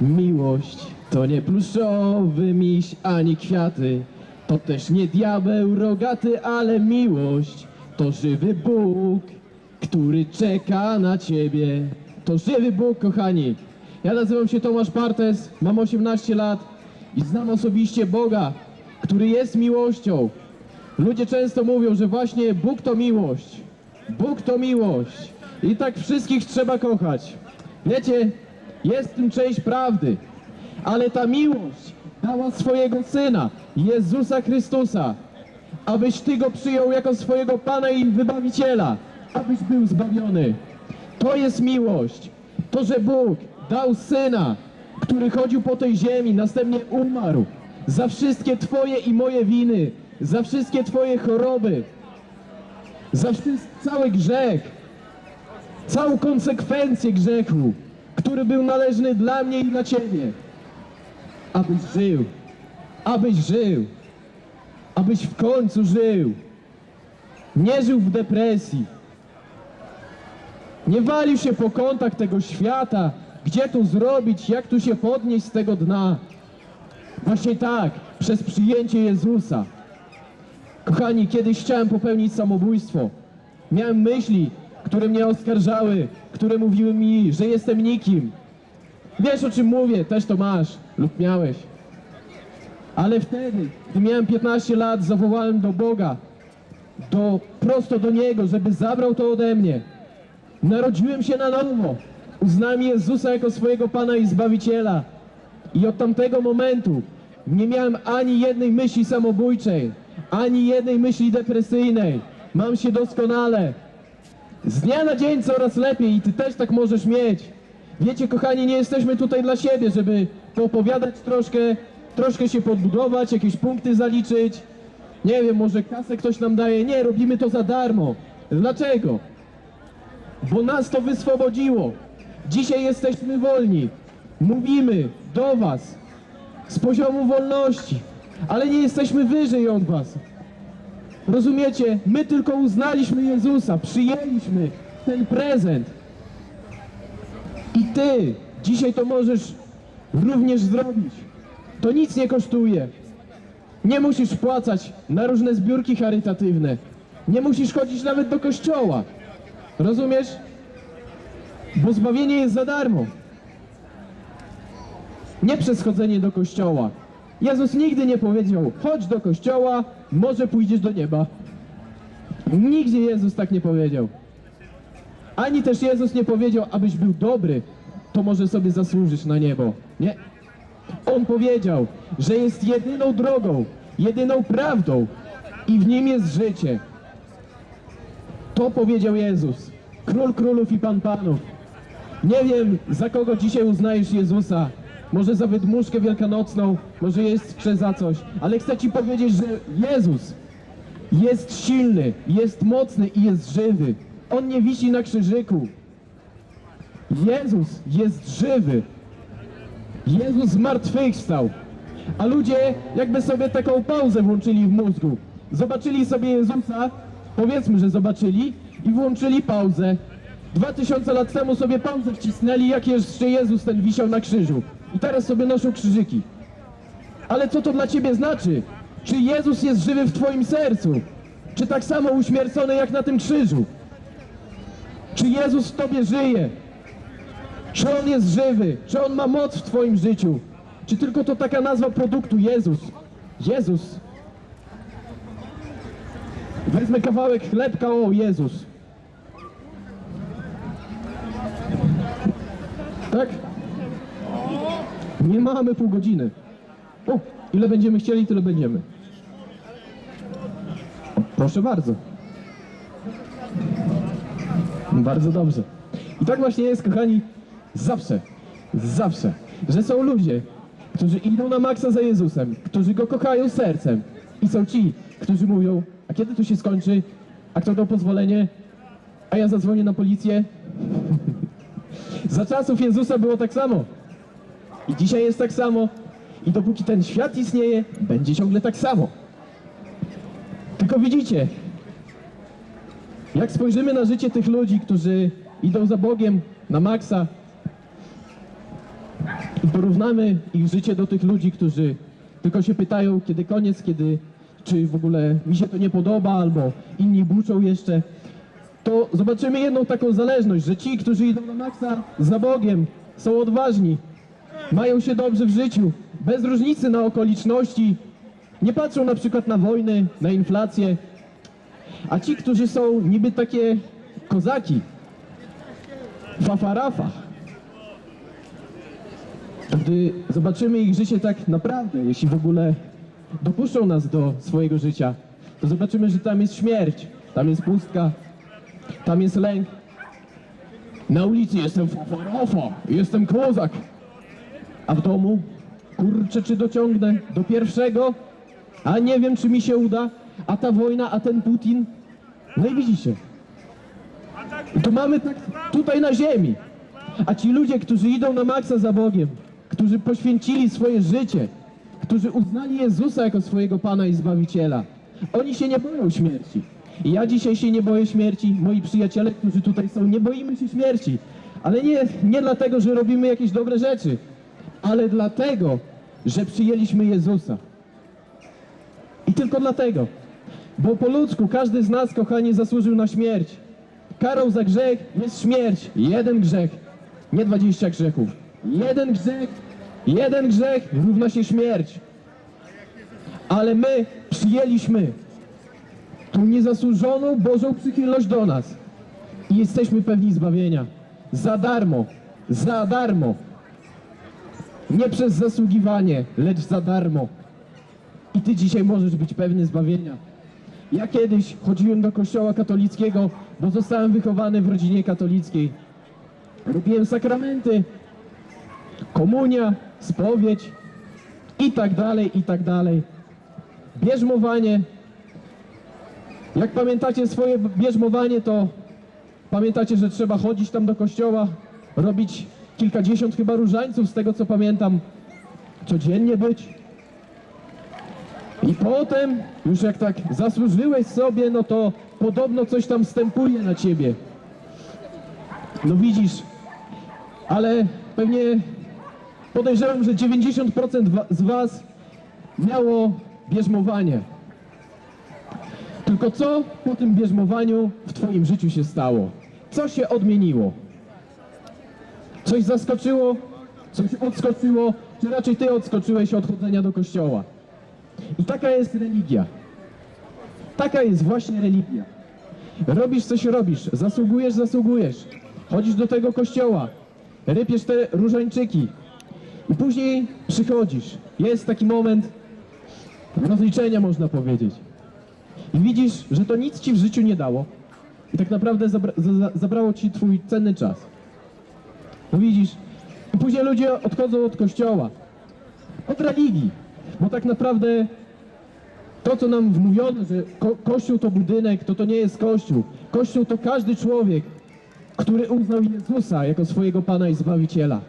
Miłość to nie pluszowy miś ani kwiaty, to też nie diabeł rogaty, ale miłość to żywy Bóg, który czeka na ciebie. To żywy Bóg, kochani. Ja nazywam się Tomasz Partes, mam 18 lat i znam osobiście Boga, który jest miłością. Ludzie często mówią, że właśnie Bóg to miłość. Bóg to miłość. I tak wszystkich trzeba kochać. Wiecie, jest w tym część prawdy. Ale ta miłość dała swojego Syna, Jezusa Chrystusa, abyś Ty Go przyjął jako swojego Pana i Wybawiciela, abyś był zbawiony. To jest miłość. To, że Bóg dał Syna, który chodził po tej ziemi, następnie umarł za wszystkie Twoje i moje winy, za wszystkie Twoje choroby, za cały grzech, całą konsekwencję grzechu, który był należny dla mnie i dla Ciebie. Abyś żył, abyś żył, abyś w końcu żył. Nie żył w depresji. Nie walił się po kątach tego świata, gdzie tu zrobić, jak tu się podnieść z tego dna. Właśnie tak, przez przyjęcie Jezusa. Kochani, kiedyś chciałem popełnić samobójstwo. Miałem myśli, które mnie oskarżały, które mówiły mi, że jestem nikim. Wiesz o czym mówię, też to masz lub miałeś. Ale wtedy, gdy miałem 15 lat, zawołałem do Boga, do, prosto do Niego, żeby zabrał to ode mnie. Narodziłem się na nowo. Uznałem Jezusa jako swojego Pana i Zbawiciela. I od tamtego momentu nie miałem ani jednej myśli samobójczej, ani jednej myśli depresyjnej. Mam się doskonale. Z dnia na dzień coraz lepiej i ty też tak możesz mieć. Wiecie, kochani, nie jesteśmy tutaj dla siebie, żeby poopowiadać troszkę, troszkę się podbudować, jakieś punkty zaliczyć. Nie wiem, może kasę ktoś nam daje. Nie, robimy to za darmo. Dlaczego? Bo nas to wyswobodziło. Dzisiaj jesteśmy wolni. Mówimy do was z poziomu wolności, ale nie jesteśmy wyżej od was. Rozumiecie? My tylko uznaliśmy Jezusa, przyjęliśmy ten prezent. I ty dzisiaj to możesz również zrobić. To nic nie kosztuje. Nie musisz wpłacać na różne zbiórki charytatywne. Nie musisz chodzić nawet do kościoła. Rozumiesz? Bo zbawienie jest za darmo. Nie przez chodzenie do kościoła. Jezus nigdy nie powiedział, chodź do kościoła, może pójdziesz do nieba. Nigdzie Jezus tak nie powiedział. Ani też Jezus nie powiedział, abyś był dobry, to może sobie zasłużyć na niebo. Nie. On powiedział, że jest jedyną drogą, jedyną prawdą i w nim jest życie. To powiedział Jezus, król królów i pan panów. Nie wiem, za kogo dzisiaj uznajesz Jezusa. Może za wydmuszkę wielkanocną, może jeszcze za coś, ale chcę ci powiedzieć, że Jezus jest silny, jest mocny i jest żywy. On nie wisi na krzyżyku. Jezus jest żywy. Jezus zmartwychwstał. A ludzie jakby sobie taką pauzę włączyli w mózgu. Zobaczyli sobie Jezusa, powiedzmy, że zobaczyli i włączyli pauzę. Dwa tysiące lat temu sobie pauzę wcisnęli, jak jeszcze Jezus ten wisiał na krzyżu. I teraz sobie noszą krzyżyki. Ale co to dla ciebie znaczy? Czy Jezus jest żywy w twoim sercu? Czy tak samo uśmiercony jak na tym krzyżu? Czy Jezus w tobie żyje? Czy On jest żywy? Czy On ma moc w twoim życiu? Czy tylko to taka nazwa produktu Jezus? Jezus. Wezmę kawałek chlebka, o Jezus. Tak? Nie mamy pół godziny. O, ile będziemy chcieli, tyle będziemy. Proszę bardzo. Bardzo dobrze. I tak właśnie jest, kochani, zawsze, zawsze, że są ludzie, którzy idą na maksa za Jezusem, którzy Go kochają sercem i są ci, którzy mówią, a kiedy to się skończy, a kto dał pozwolenie, a ja zadzwonię na policję. za czasów Jezusa było tak samo. I dzisiaj jest tak samo. I dopóki ten świat istnieje, będzie ciągle tak samo. Tylko widzicie, jak spojrzymy na życie tych ludzi, którzy idą za Bogiem na maksa, i porównamy ich życie do tych ludzi, którzy tylko się pytają, kiedy koniec, kiedy, czy w ogóle mi się to nie podoba, albo inni buczą jeszcze, to zobaczymy jedną taką zależność, że ci, którzy idą na maksa za Bogiem, są odważni, mają się dobrze w życiu, bez różnicy na okoliczności, nie patrzą na przykład na wojny, na inflację, a ci, którzy są niby takie kozaki, fafarafa, gdy zobaczymy ich życie tak naprawdę, jeśli w ogóle dopuszczą nas do swojego życia, to zobaczymy, że tam jest śmierć, tam jest pustka, tam jest lęk. Na ulicy jestem fafarafa, jestem kozak, a w domu, kurczę, czy dociągnę do pierwszego, a nie wiem, czy mi się uda, a ta wojna, a ten Putin. No i widzicie, to mamy tak tutaj na ziemi. A ci ludzie, którzy idą na maksa za Bogiem, którzy poświęcili swoje życie, którzy uznali Jezusa jako swojego Pana i Zbawiciela, oni się nie boją śmierci. I ja dzisiaj się nie boję śmierci, moi przyjaciele, którzy tutaj są, nie boimy się śmierci. Ale nie, nie dlatego, że robimy jakieś dobre rzeczy, ale dlatego, że przyjęliśmy Jezusa. I tylko dlatego. Bo po ludzku każdy z nas, kochani, zasłużył na śmierć. Karą za grzech jest śmierć. Jeden grzech, nie dwadzieścia grzechów. Jeden grzech, jeden grzech równa się śmierć. Ale my przyjęliśmy tą niezasłużoną Bożą przychylność do nas i jesteśmy pewni zbawienia. Za darmo, za darmo. Nie przez zasługiwanie, lecz za darmo. I ty dzisiaj możesz być pewny zbawienia. Ja kiedyś chodziłem do kościoła katolickiego, bo zostałem wychowany w rodzinie katolickiej. Robiłem sakramenty, komunia, spowiedź i tak dalej, i tak dalej. Bierzmowanie. Jak pamiętacie swoje bierzmowanie, to pamiętacie, że trzeba chodzić tam do kościoła, robić kilkadziesiąt chyba różańców, z tego co pamiętam, codziennie być. I potem, już jak tak zasłużyłeś sobie, no to podobno coś tam wstępuje na ciebie. No widzisz, ale pewnie podejrzewam, że 90% wa- z was miało bierzmowanie. Tylko co po tym bierzmowaniu w twoim życiu się stało? Co się odmieniło? Coś zaskoczyło? Coś odskoczyło? Czy raczej ty odskoczyłeś od chodzenia do kościoła? I taka jest religia. Taka jest właśnie religia. Robisz coś robisz, zasługujesz, zasługujesz. Chodzisz do tego kościoła, rypiesz te różańczyki i później przychodzisz. Jest taki moment rozliczenia, można powiedzieć. I widzisz, że to nic ci w życiu nie dało. I tak naprawdę zabra za zabrało ci twój cenny czas. No widzisz, i później ludzie odchodzą od kościoła, od religii, bo tak naprawdę to, co nam wmówiono, że ko kościół to budynek, to to nie jest kościół. Kościół to każdy człowiek, który uznał Jezusa jako swojego Pana i Zbawiciela.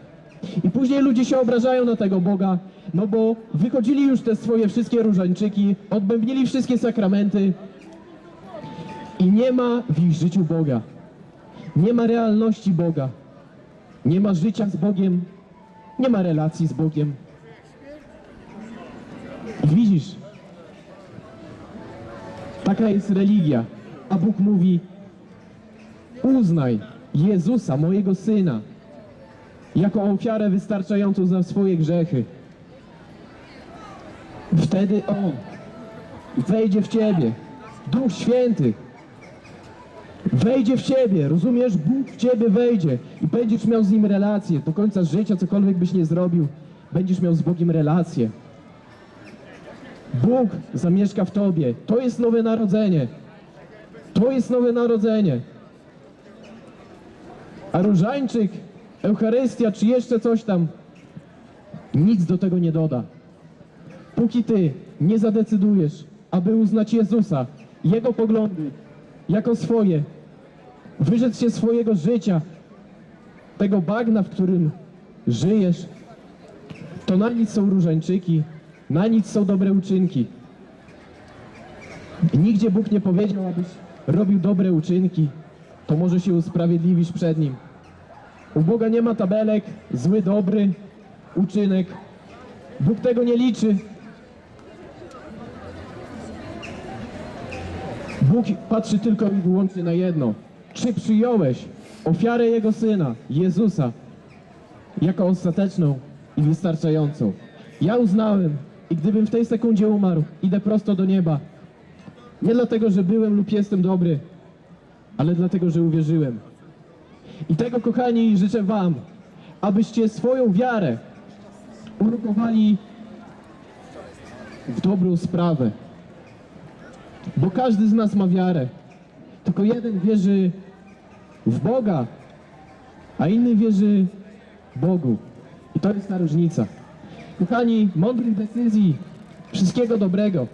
I później ludzie się obrażają na tego Boga, no bo wychodzili już te swoje wszystkie różańczyki, odbębnili wszystkie sakramenty i nie ma w ich życiu Boga. Nie ma realności Boga. Nie ma życia z Bogiem. Nie ma relacji z Bogiem. I widzisz, taka jest religia. A Bóg mówi, uznaj Jezusa, mojego Syna, jako ofiarę wystarczającą za swoje grzechy. Wtedy On wejdzie w Ciebie, Duch Święty wejdzie w Ciebie, rozumiesz? Bóg w Ciebie wejdzie i będziesz miał z Nim relację. Do końca życia, cokolwiek byś nie zrobił, będziesz miał z Bogiem relację. Bóg zamieszka w Tobie. To jest nowe narodzenie. To jest nowe narodzenie. A różańczyk, Eucharystia czy jeszcze coś tam nic do tego nie doda. Póki Ty nie zadecydujesz, aby uznać Jezusa, Jego poglądy jako swoje, wyrzec się swojego życia, tego bagna, w którym żyjesz, to na nic są różańczyki, na nic są dobre uczynki. Nigdzie Bóg nie powiedział, abyś robił dobre uczynki, to może się usprawiedliwisz przed Nim. U Boga nie ma tabelek, zły, dobry, uczynek. Bóg tego nie liczy. Bóg patrzy tylko i wyłącznie na jedno. Czy przyjąłeś ofiarę Jego Syna, Jezusa, jako ostateczną i wystarczającą? Ja uznałem i gdybym w tej sekundzie umarł, idę prosto do nieba. Nie dlatego, że byłem lub jestem dobry, ale dlatego, że uwierzyłem. I tego, kochani, życzę Wam, abyście swoją wiarę urokowali w dobrą sprawę. Bo każdy z nas ma wiarę. Tylko jeden wierzy w Boga, a inny wierzy Bogu. I to jest ta różnica. Kochani, mądrych decyzji, wszystkiego dobrego.